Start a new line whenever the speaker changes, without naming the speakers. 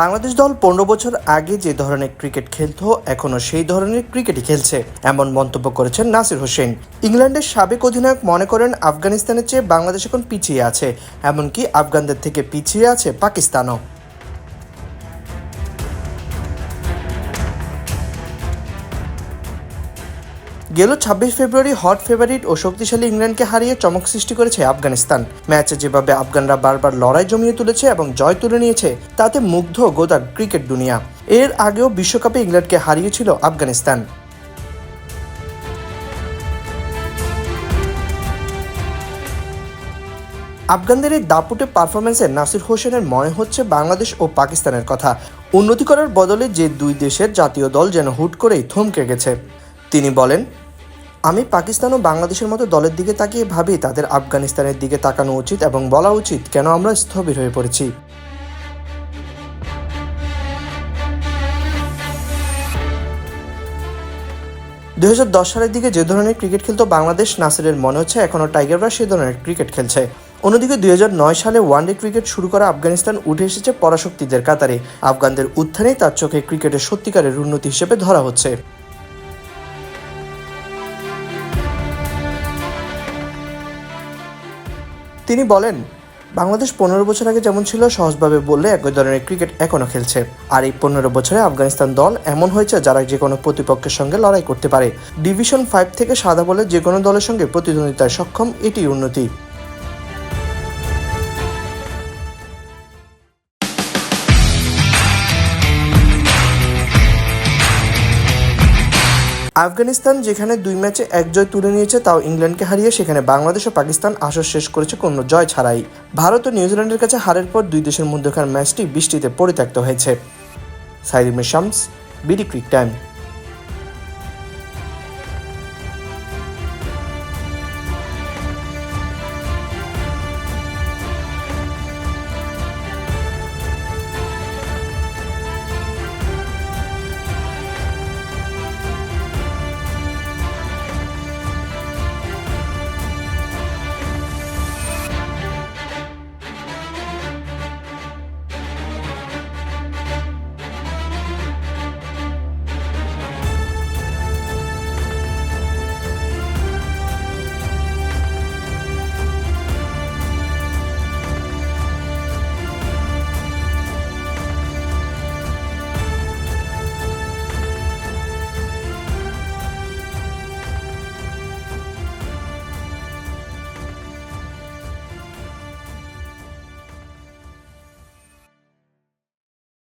বাংলাদেশ দল পনেরো বছর আগে যে ধরনের ক্রিকেট খেলত, এখনও সেই ধরনের ক্রিকেটই খেলছে, এমন মন্তব্য করেছেন নাসির হোসেন। ইংল্যান্ডের সাবেক অধিনায়ক মনে করেন আফগানিস্তানের চেয়ে বাংলাদেশ এখন পিছিয়ে আছে, এমনকি আফগানদের থেকে পিছিয়ে আছে পাকিস্তানও। গেল ছাব্বিশ ফেব্রুয়ারি হট ফেভারিট ও শক্তিশালী ইংল্যান্ডকে হারিয়ে চমক সৃষ্টি করেছে আফগানিস্তান। ম্যাচে যেভাবে আফগানরা বারবার লড়াই জমিয়ে তুলেছে এবং জয় তুলে নিয়েছে, তাতে মুগ্ধ গোটা ক্রিকেট দুনিয়া। এর আগেও বিশ্বকাপে ইংল্যান্ডকে হারিয়েছিল আফগানিস্তান। আফগানদের এই দাপুটে পারফরমেন্সে নাসির হোসেনের মনে হচ্ছে বাংলাদেশ ও পাকিস্তানের কথা। উন্নতি করার বদলে যে দুই দেশের জাতীয় দল যেন হুট করেই থমকে গেছে। তিনি বলেন আমি পাকিস্তান ও বাংলাদেশের মতো দলের দিকে তাকিয়ে ভাবি তাদের আফগানিস্তানের দিকে তাকানো উচিত এবং বলা উচিত কেন আমরা স্থবির হয়ে পড়েছি। দুই হাজার দশ সালের দিকে যে ধরনের ক্রিকেট খেলতো বাংলাদেশ, নাসিরের মনে হচ্ছে এখনও টাইগাররা সে ধরনের ক্রিকেট খেলছে। অন্যদিকে দুই হাজার নয় সালে ওয়ানডে ক্রিকেট শুরু করা আফগানিস্তান উঠে এসেছে পরাশক্তিদের কাতারে। আফগানদের উত্থানেই তার চোখে ক্রিকেটের সত্যিকারের উন্নতি হিসেবে ধরা হচ্ছে। তিনি বলেন, বাংলাদেশ পনেরো বছর আগে যেমন ছিল, সহজভাবে বললে একই ধরনের ক্রিকেট এখনও খেলছে। আর এই পনেরো বছরে আফগানিস্তান দল এমন হয়েছে যারা যে কোনো প্রতিপক্ষের সঙ্গে লড়াই করতে পারে। ডিভিশন ফাইভ থেকে সাদা বলে যে কোনো দলের সঙ্গে প্রতিদ্বন্দ্বিতায় সক্ষম এটি উন্নতি। আফগানিস্তান যেখানে দুই ম্যাচে এক জয় তুলে নিয়েছে, তাও ইংল্যান্ডকে হারিয়ে সেখানে বাংলাদেশ ও পাকিস্তান আসর শেষ করেছে কোনো জয় ছাড়াই। ভারত ও নিউজিল্যান্ডের কাছে হারের পর দুই দেশের মধ্যকার ম্যাচটি বৃষ্টিতে পরিত্যক্ত হয়েছে। সাইদিমের শামস, বিডি ক্রিক টাইম।